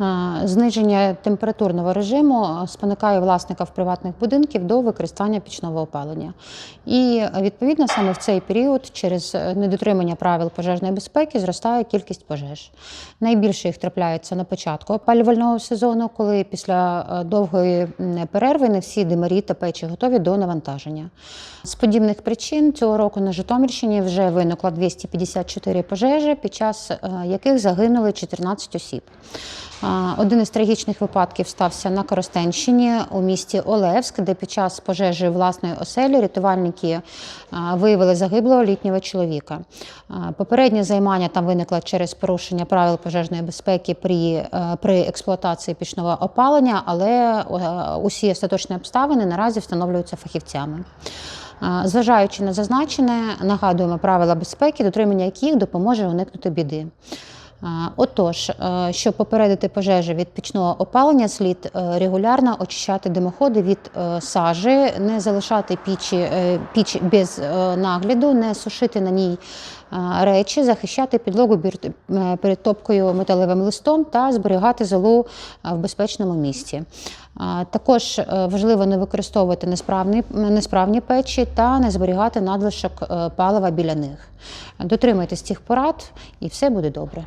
Е, Зниження температурного режиму е, спонукає власників приватних будинків до використання пічного опалення. І відповідно саме в цей період через е, недотримання правил пожежної безпеки зростає кількість пожеж. Найбільше їх трапляється на початку опалювального сезону, коли після довгої перерви не всі димарі та печі готові до навантаження. З подібних причин цього року на Житомирщині вже виникло 254 пожежі, під час яких загинули 14 осіб. Один із трагічних випадків стався на Коростенщині у місті Олевськ, де під час пожежі власної оселі рятувальники виявили загиблого літнього чоловіка. Попереднє займання там виникло через порушення правил пожежної безпеки при, е, при експлуатації пічного опалення, але е, усі остаточні обставини наразі встановлюються фахівцями. Зважаючи на зазначене, нагадуємо правила безпеки, дотримання яких допоможе уникнути біди. А, Отож, е, щоб попередити пожежі від пічного опалення, слід е, регулярно очищати димоходи від е, сажі, не залишати пічі, е, піч без е, нагляду, не сушити на ній е, речі, захищати підлогу е, перед топкою металевим листом та зберігати золу е, в безпечному місці. Також е, важливо не використовувати несправні, несправні печі та не зберігати надлишок е, палива біля них. Дотримайтесь цих порад, і все буде добре.